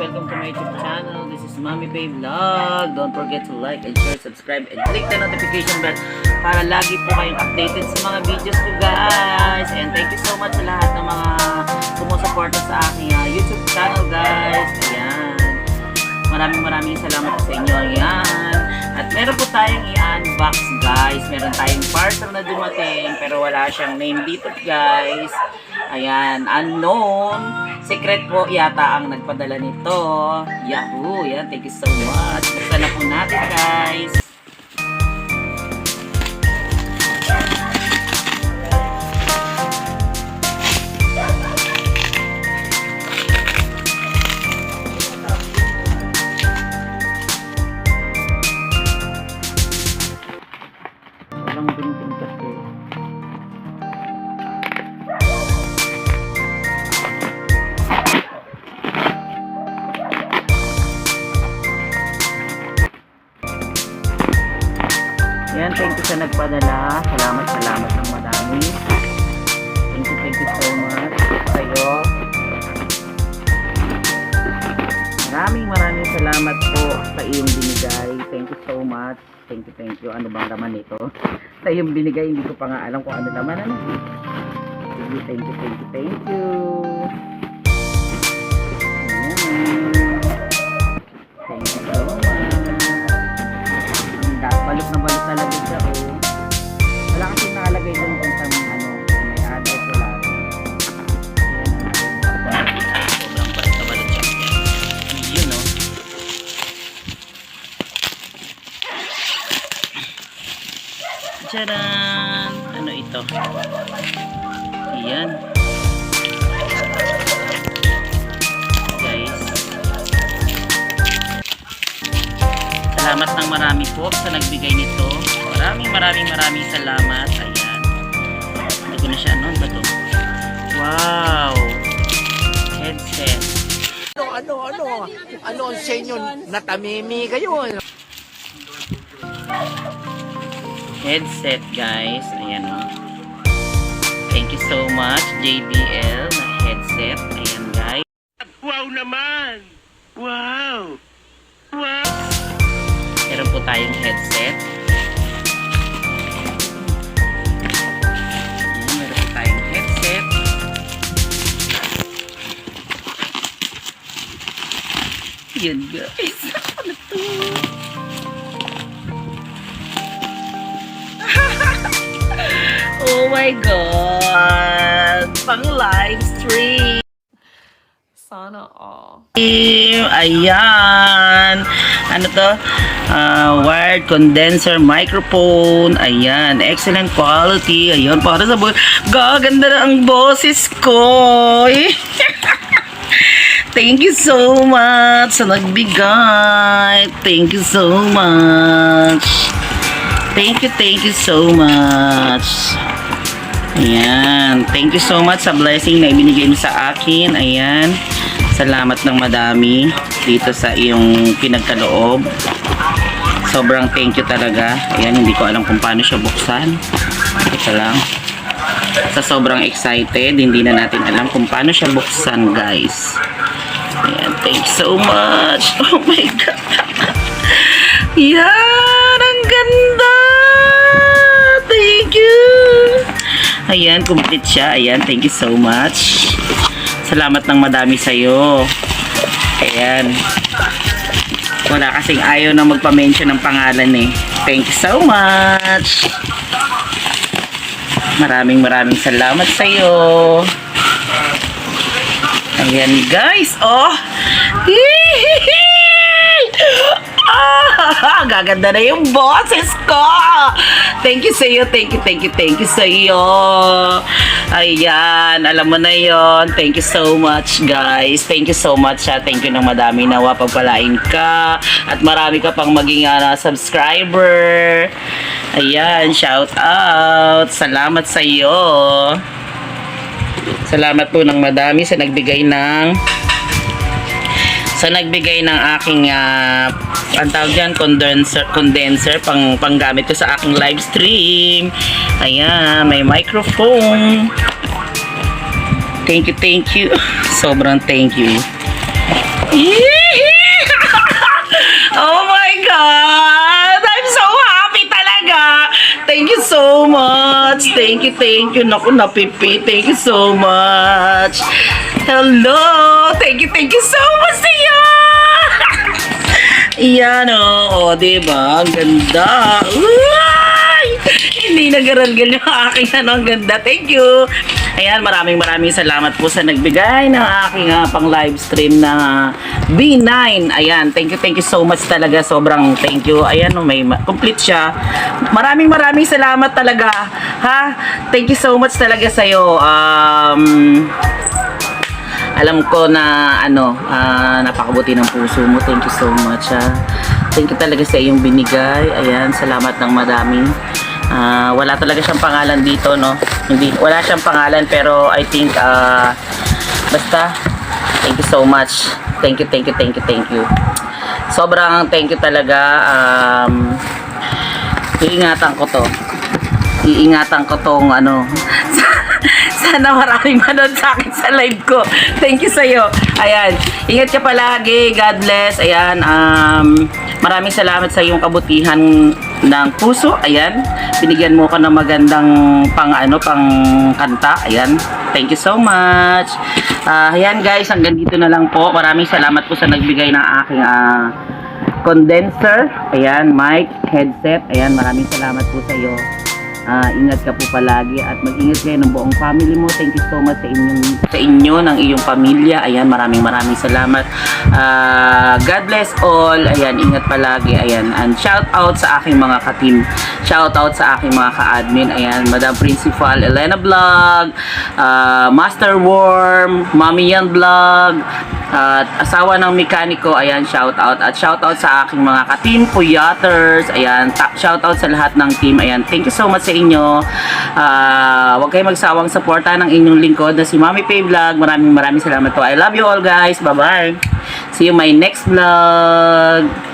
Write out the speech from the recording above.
Welcome to my YouTube channel. This is Mommy Babe Vlog. Don't forget to like and share, subscribe, and click the notification bell para lagi po kayong updated sa mga videos ko guys. And thank you so much sa lahat ng mga sumusuporta sa aking ah, YouTube channel guys. Ayan. Maraming maraming salamat sa inyo. Ayan. At meron po tayong i-unbox guys. Meron tayong parcel na dumating pero wala siyang name dito guys. Ayan. Unknown. Secret po yata ang nagpadala nito. Yahoo! Yan. Thank you so much. Buksan na po natin guys. Yan, thank you sa nagpadala. Salamat, salamat ng madami. Thank you, thank you so much sa'yo. Maraming maraming salamat po sa iyong binigay. Thank you so much. Thank you, thank you. Ano bang laman nito? Sa iyong binigay, hindi ko pa nga alam kung ano laman. Ano? Thank you, thank you, thank you, thank you. Ayan. Guys. Salamat ng marami po sa nagbigay nito. Maraming maraming maraming salamat. Ayan. Ano ko na siya? Ano ba to? Wow! Headset. Ano, ano, ano? Ano ang sa inyo? Natamimi kayo. headset guys ayan o thank you so much JBL na headset. Ayan guys. Wow naman! Wow! Wow! meron po tayong headset. Ayan meron po tayong headset. Yun guys. Ano to my god pang live stream Sana all. Ayan. Ano to? Ah, wired condenser microphone. Ayan. Excellent quality. Ayan. Para sa buhay. Gaganda na ang boses ko. Thank you so much sa nagbigay. Thank you so much. Thank you, thank you so much. Ayan. Thank you so much sa blessing na ibinigay mo sa akin. Ayan. Salamat ng madami dito sa iyong pinagkaloob. Sobrang thank you talaga. Ayan, hindi ko alam kung paano siya buksan. Ito lang. Sa sobrang excited, hindi na natin alam kung paano siya buksan, guys. Ayan, thank you so much. Oh my God. Yan, Ayan, complete siya. Ayan, thank you so much. Salamat ng madami sa'yo. Ayan. Wala kasing ayaw na magpa-mention ng pangalan eh. Thank you so much. Maraming maraming salamat sa'yo. Ayan guys. Oh. Ah, gaganda na yung boses ko. Thank you sa iyo, thank you, thank you, thank you sa iyo. Ayan, alam mo na yon. Thank you so much, guys. Thank you so much, ha. Thank you ng madami nawa pagpalain ka. At marami ka pang maging uh, subscriber. Ayan, shout out. Salamat sa iyo. Salamat po ng madami sa nagbigay ng sa nagbigay ng aking uh, ang tawag dyan, condenser, condenser pang, panggamit ko sa aking live stream. Ayan, may microphone. Thank you, thank you. Sobrang thank you. oh my God! I'm so happy talaga! Thank you so much! Thank you, thank you. Naku, napipi. Thank you so much. Hello! Thank you, thank you so much Iyan o. Oh, diba? Ang ganda. Uy! Hindi nagarangal yung aking ano. Ang ganda. Thank you. Ayan, maraming maraming salamat po sa nagbigay ng aking ah, pang live stream na ah, B9. Ayan, thank you, thank you so much talaga. Sobrang thank you. Ayan, oh, may ma- complete siya. Maraming maraming salamat talaga. Ha? Thank you so much talaga sa'yo. Um, alam ko na ano, ah, napakabuti ng puso mo. Thank you so much. ah. Thank you talaga sa iyong binigay. Ayan, salamat ng madami. Ah, wala talaga siyang pangalan dito, no? Hindi, wala siyang pangalan pero I think ah, basta thank you so much. Thank you, thank you, thank you, thank you. Sobrang thank you talaga. Um, iingatan ko to. Iingatan ko tong ano. Sana maraming manood sa akin sa live ko. Thank you sa'yo. Ayan. Ingat ka palagi. God bless. Ayan. Um, maraming salamat sa iyong kabutihan ng puso. Ayan. Binigyan mo ko ng magandang pang ano, pang kanta. Ayan. Thank you so much. Ah, ayan guys, hanggang dito na lang po. Maraming salamat po sa nagbigay ng aking ah, condenser. Ayan, mic, headset. Ayan, maraming salamat po sa iyo. Ah, ingat ka po palagi at mag-ingat kayo ng buong family mo. Thank you so much sa inyong sa inyo ng iyong pamilya. Ayan, maraming maraming salamat. Ah, God bless all. Ayan, ingat palagi. Ayan, and shout out sa aking mga ka-team. Shout out sa aking mga ka-admin. Ayan, Madam Principal Elena Vlog, ah, Master Worm, Mami Yan Vlog, at asawa ng mekaniko, ayan, shout out. At shout out sa aking mga ka-team Puyaters, ayan, shout out sa lahat ng team, ayan. Thank you so much sa inyo. Ah, huwag kayong magsawang suporta ng inyong lingkod na si Mami Pay Vlog. Maraming maraming salamat po. I love you all guys. Bye-bye. See you my next vlog.